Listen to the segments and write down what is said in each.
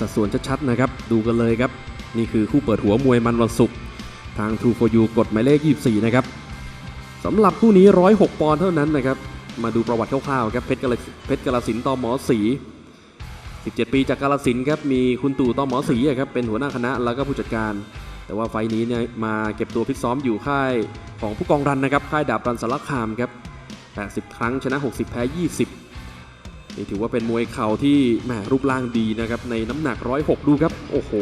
สัดส่วนชัดๆนะครับ ดูกันเลยครับ นี่คือคู่เปิดหัวมวยมันวันศุกร์ทาง True for You กดหมายเลข 24 นะครับสำหรับคู่นี้ 106 ปอนด์เท่านั้นนะครับ มาดูประวัติคร่าวๆครับ เพชรกาลเพชรกาลสินต่อหมอศรี17 ปีจากกาลสินครับ มีคุณตู่ต่อหมอศรีครับ เป็นหัวหน้าคณะแล้วก็ผู้จัดการ แต่ว่าไฟนี้เนี่ยมาเก็บตัวฟิตซ้อมอยู่ค่ายของผู้กองรันนะครับ ค่ายดาบรันสารคามครับ 80 ครั้งชนะ 60 แพ้ 20 นี่ถือว่าเป็นมวยเข่าที่แหมรูปร่างดีนะครับในน้ำหนัก 106 ดูครับโอ้โห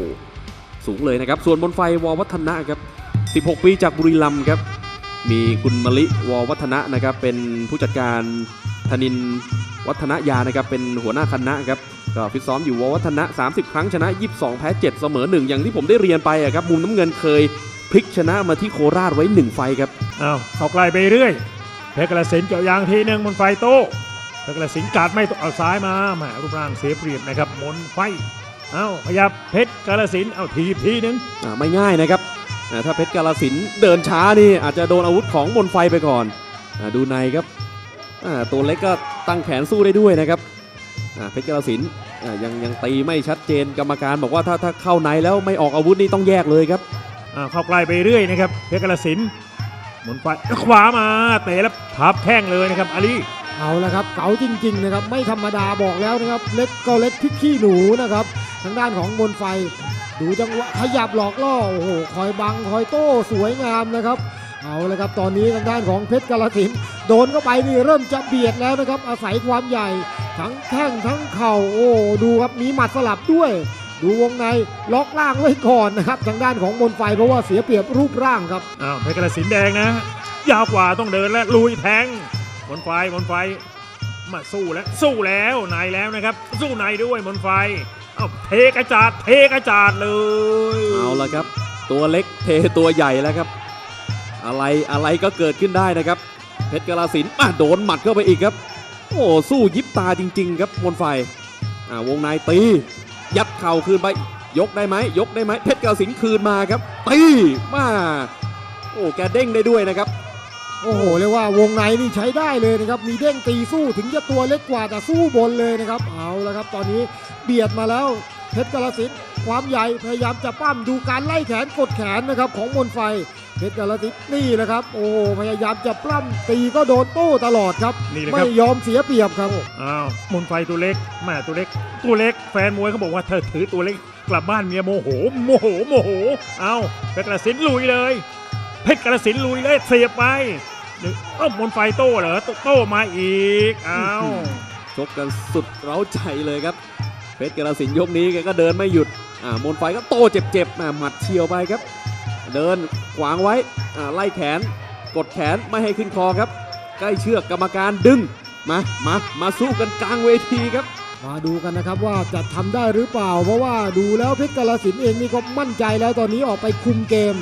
สูงเลยนะครับ ส่วนบนไฟววัฒนะครับ 16 ปีจากบุรีรัมย์ครับ มีคุณมะลิววัฒนะนะครับเป็นผู้จัดการธนินวัฒนยานะครับเป็นหัวหน้าคณะครับก็ฟิตซ้อมอยู่ววัฒนะ 30 ครั้งชนะ 22 แพ้ 7 เสมอ 1 อย่างที่ผมได้เรียนไปอะครับมุมน้ำเงินเคยพลิกชนะมาที่โคราชไว้ 1 ไฟครับอ้าวเข้าใกล้ไปเรื่อยเพชรกระสินเจาะยางทีหนึ่งบนไฟโต้ เพชรกระสินกาดไม่ตกเอาซ้ายมาแหมรูปร่างเสียเปรียบนะครับหมนไฟเอ้าขยับเพชรกระสินเอาทีบทีหนึ่งอ่าไม่ง่ายนะครับอ่าถ้าเพชรกาลสินธุ์เดินช้านี่อาจจะโดนอาวุธของมนไฟไปก่อนอาดูในครับอ่าตัวเล็กก็ตั้งแขนสู้ได้ด้วยนะครับอ่าเพชรกาลสินธุ์อ่ายังยังตีไม่ชัดเจนกรรมการบอกว่าถ้าถ้าเข้าในแล้วไม่ออกอาวุธนี่ต้องแยกเลยครับอ้าวเข้าใกล้ไปเรื่อยนะครับเพชรกระสินหมุนไฟขวามาเตะแล้วทับแข้งเลยนะครับอาลี เอาละครับเก๋าจริงๆนะครับไม่ธรรมดาบอกแล้วนะครับเล็กก็เล็กพริกขี้หนูนะครับ ทางด้านของมนไฟ ดูจังหวะขยับหลอกล่อโอ้โหคอยบังคอยโต้สวยงามนะครับ เอาละครับตอนนี้ทางด้านของเพชรกาลสินโดนเข้าไปนี่เริ่มจะเบียดแล้วนะครับ อาศัยความใหญ่ ทั้งแข้งทั้งเข่าโอ้ดูครับมีหมัดสลับด้วย ดูวงในล็อกล่างไว้ก่อนนะครับทางด้านของมนไฟเพราะว่าเสียเปรียบรูปร่างครับอ้าวเพชรกระสินแดงนะยาวกว่าต้องเดินและลุยแทง มนไฟมนไฟมาสู้แล้วสู้แล้วในแล้วนะครับ สู้ในด้วยมนไฟเอาเทกระจาดเทกระจาดเลยเอาละครับ ตัวเล็กเทตัวใหญ่แล้วครับ อะไรอะไรก็เกิดขึ้นได้นะครับ เพชรกาลสินอะโดนหมัดเข้าไปอีกครับ โอ้สู้ยิบตาจริง ๆ ครับมนไฟอ่าวงในตี ยัดเข่าคืนไปยกได้ไหมยกได้ไหมเพชรกาลสินคืนมาครับตีมาโอ้แกเด้งได้ด้วยนะครับ โอ้โหเรียกว่าวงในนี่ใช้ได้เลยนะครับมีเด้งตีสู้ถึงจะตัวเล็กกว่าแต่สู้บนเลยนะครับเอาละครับ ตอนนี้เบียดมาแล้วเพชรกาลสินธุ์ความใหญ่พยายามจะปั้มดูการไล่แขนกดแขนนะครับของมนไฟเพชรกาลสินธุ์นี่แหละครับ โอ้โหพยายามจะปล้ำตีก็โดนโต้ตลอดครับ นี่แหละคไม่รับยอมเสียเปรียบครับอ้าวหมนไฟตัวเล็กแม่ตัวเล็ก ตัวเล็กแฟนมวยเขาบอกว่าเธอถือตัวเล็กกลับบ้านเมียโมโหโมโหโมโหเอาเพชรกระสินลุยเลย เพชรกระสินลุยเลยเสียบไป หนึ่งเอ้ามนไฟโต้เหรอโต้มาอีกเอาชกกันสุดเร้าใจเลยครับ เพชรกาลสินธุ์ยกนี้แกก็เดินไม่หยุดอ่ามนไฟก็โต้เจ็บๆอ่าหมัดเฉียวไปครับ เดินขวางไว้อ่าไล่แขน กดแขนไม่ให้ขึ้นคอครับ ใกล้เชือกกรรมการดึงมามามาสู้กันกลางเวทีครับ มาดูกันนะครับว่าจะทำได้หรือเปล่า เพราะว่าดูแล้วเพชรกาลสินธุ์เองนี่ก็มั่นใจแล้วตอนนี้ออกไปคุมเกม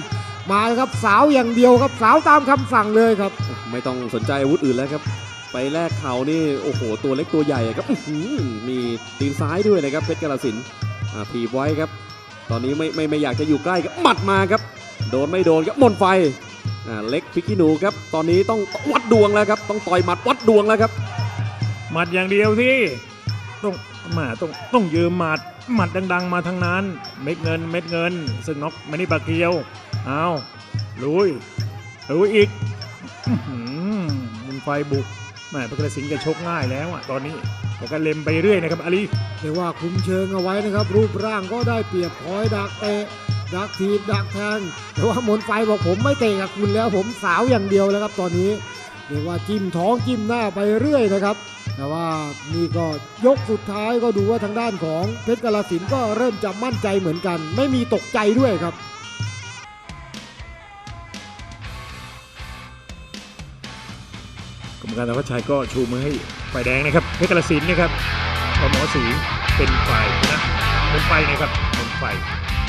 มาแล้วครับสาวอย่างเดียวครับสาวตามคำสั่งเลยครับ ไม่ต้องสนใจอาวุธอื่นแล้วครับ ไปแลกเข่านี่โอ้โห ตัวเล็กตัวใหญ่ครับอื้อหือมีตีนซ้ายด้วยนะครับเพชรกาลสินธุ์อ่าถีบไว้ครับ ตอนนี้ไม่ไม่ไม่อยากจะอยู่ใกล้ครับหมัดมาครับ โดนไม่โดนครับหมนไฟอ่าเล็กพิกกี้หนูครับ ตอนนี้ต้องวัดดวงแล้วครับ ต้องต่อยหมัดวัดดวงแล้วครับ หมัดอย่างเดียวที่ต้องมาต้องต้องยืมหมัดหมัดดัง ๆ มาทั้งนั้น เม็ดเงินเม็ดเงิน ซึ่งน็อกไม่ได้ปากเกียว เอาลุยลุยอีกหมุนไฟบุกแม่พระกระสินแกชกง่ายแล้วอะตอนนี้แต่ก็เล็มไปเรื่อยนะครับอาลีเรียกว่าคุมเชิงเอาไว้นะครับ รูปร่างก็ได้เปรียบคอยดักเตะดักทีบดักแทงแต่ว่ามนไฟบอกผมไม่เตะกับคุณแล้วผมสาวอย่างเดียวแล้วครับตอนนี้เรียกว่าจิ้มท้องจิ้มหน้าไปเรื่อยนะครับ แต่ว่านี่ก็ยกสุดท้ายก็ดูว่าทางด้านของเพชรกาลสินก็เริ่มจะมั่นใจเหมือนกัน ไม่มีตกใจด้วยครับ กรรมการธวัชชัยก็ชูมือให้ฝ่ายแดงนะครับเพชรกระสินนะครับพอหมอสีเป็นฝ่ายชนะเป็นไฟนะครับเป็นไฟ